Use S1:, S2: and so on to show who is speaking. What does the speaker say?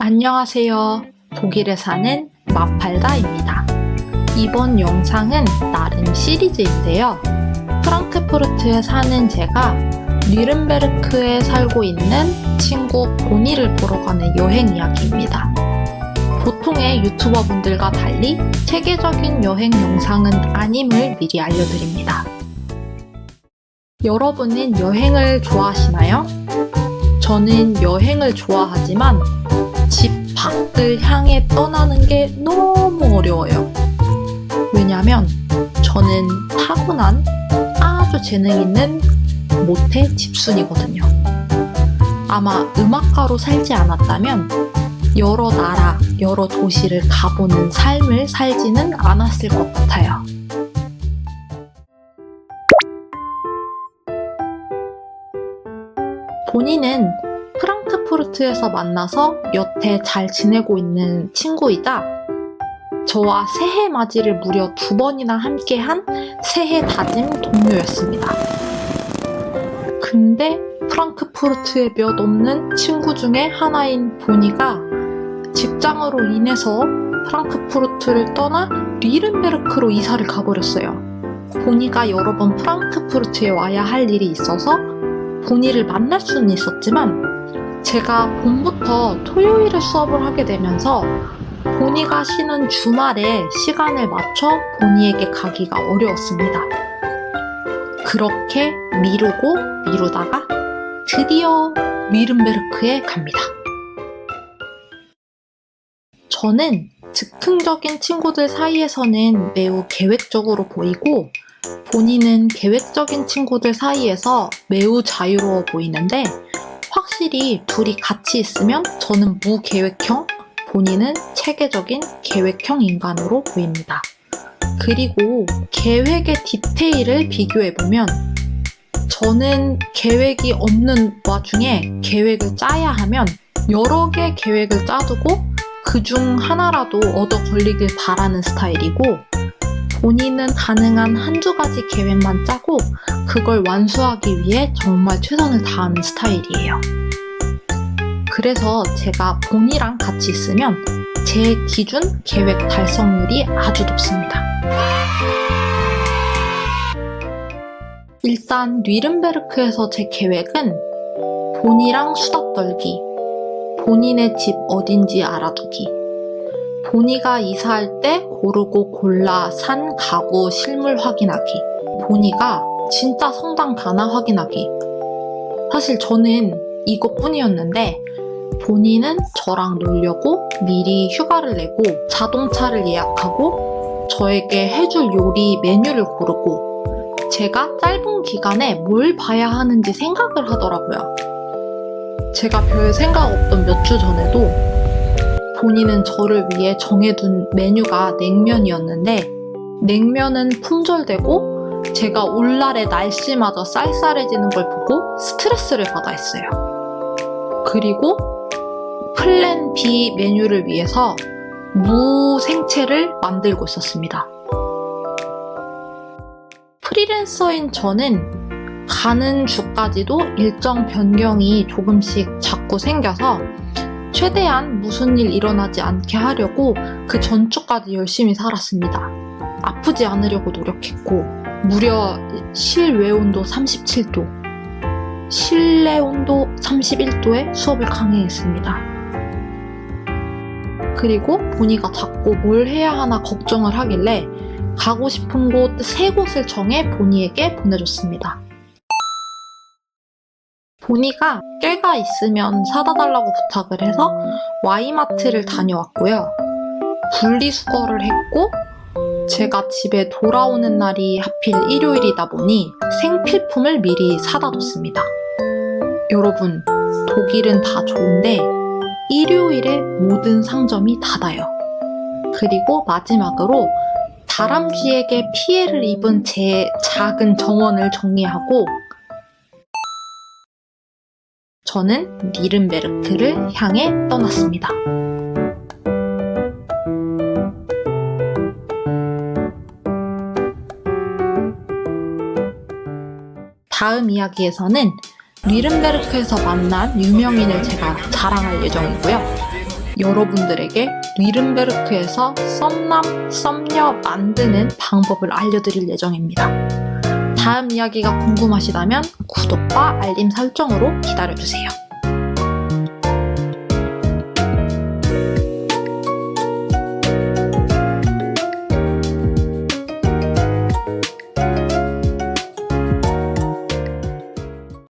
S1: 안녕하세요. 독일에 사는 마팔다입니다. 이번 영상은 나름 시리즈인데요. 프랑크푸르트에 사는 제가 뉘른베르크에 살고 있는 친구 보니를 보러 가는 여행 이야기입니다. 보통의 유튜버 분들과 달리 체계적인 여행 영상은 아님을 미리 알려드립니다. 여러분은 여행을 좋아하시나요? 저는 여행을 좋아하지만 집 밖을 향해 떠나는 게 너무 어려워요. 왜냐면 저는 타고난 아주 재능 있는 모태 집순이거든요. 아마 음악가로 살지 않았다면 여러 나라, 여러 도시를 가보는 삶을 살지는 않았을 것 같아요. 본인은 프랑크푸르트에서 만나서 여태 잘 지내고 있는 친구이자 저와 새해 맞이를 무려 두 번이나 함께한 새해 다짐 동료였습니다. 근데 프랑크푸르트에 몇 없는 친구 중에 하나인 보니가 직장으로 인해서 프랑크푸르트를 떠나 리른베르크로 이사를 가버렸어요. 보니가 여러 번 프랑크푸르트에 와야 할 일이 있어서 보니를 만날 수는 있었지만 제가 봄부터 토요일에 수업을 하게 되면서 보니가 쉬는 주말에 시간을 맞춰 보니에게 가기가 어려웠습니다. 그렇게 미루고 미루다가 드디어 미른베르크에 갑니다. 저는 즉흥적인 친구들 사이에서는 매우 계획적으로 보이고 본인은 계획적인 친구들 사이에서 매우 자유로워 보이는데 확실히 둘이 같이 있으면 저는 무계획형, 본인은 체계적인 계획형 인간으로 보입니다. 그리고 계획의 디테일을 비교해보면 저는 계획이 없는 와중에 계획을 짜야 하면 여러 개 계획을 짜두고 그 중 하나라도 얻어 걸리길 바라는 스타일이고 본인은 가능한 한두 가지 계획만 짜고 그걸 완수하기 위해 정말 최선을 다하는 스타일이에요. 그래서 제가 본이랑 같이 있으면 제 기준 계획 달성률이 아주 높습니다. 일단 뉘른베르크에서 제 계획은 본이랑 수다 떨기, 본인의 집 어딘지 알아두기, 본이가 이사할 때 고르고 골라 산 가구 실물 확인하기, 본이가 진짜 성당 가나 확인하기. 사실 저는 이것뿐이었는데 본인은 저랑 놀려고 미리 휴가를 내고 자동차를 예약하고 저에게 해줄 요리 메뉴를 고르고 제가 짧은 기간에 뭘 봐야 하는지 생각을 하더라고요. 제가 별 생각 없던 몇 주 전에도 본인은 저를 위해 정해둔 메뉴가 냉면이었는데 냉면은 품절되고 제가 올날의 날씨마저 쌀쌀해지는 걸 보고 스트레스를 받아 했어요. 그리고 플랜 B 메뉴를 위해서 무 생채를 만들고 있었습니다. 프리랜서인 저는 가는 주까지도 일정 변경이 조금씩 자꾸 생겨서 최대한 무슨 일 일어나지 않게 하려고 그 전주까지 열심히 살았습니다. 아프지 않으려고 노력했고, 무려 실외 온도 37도, 실내 온도 31도에 수업을 강행했습니다. 그리고 보니가 자꾸 뭘 해야 하나 걱정을 하길래 가고 싶은 곳 세 곳을 정해 보니에게 보내줬습니다. 보니가 깨가 있으면 사다 달라고 부탁을 해서 와이마트를 다녀왔고요. 분리수거를 했고 제가 집에 돌아오는 날이 하필 일요일이다 보니 생필품을 미리 사다 뒀습니다. 여러분, 독일은 다 좋은데 일요일에 모든 상점이 닫아요. 그리고 마지막으로 다람쥐에게 피해를 입은 제 작은 정원을 정리하고 저는 니른베르크를 향해 떠났습니다. 다음 이야기에서는 뉘른베르크에서 만난 유명인을 제가 자랑할 예정이고요. 여러분들에게 뉘른베르크에서 썸남, 썸녀 만드는 방법을 알려드릴 예정입니다. 다음 이야기가 궁금하시다면 구독과 알림 설정으로 기다려주세요.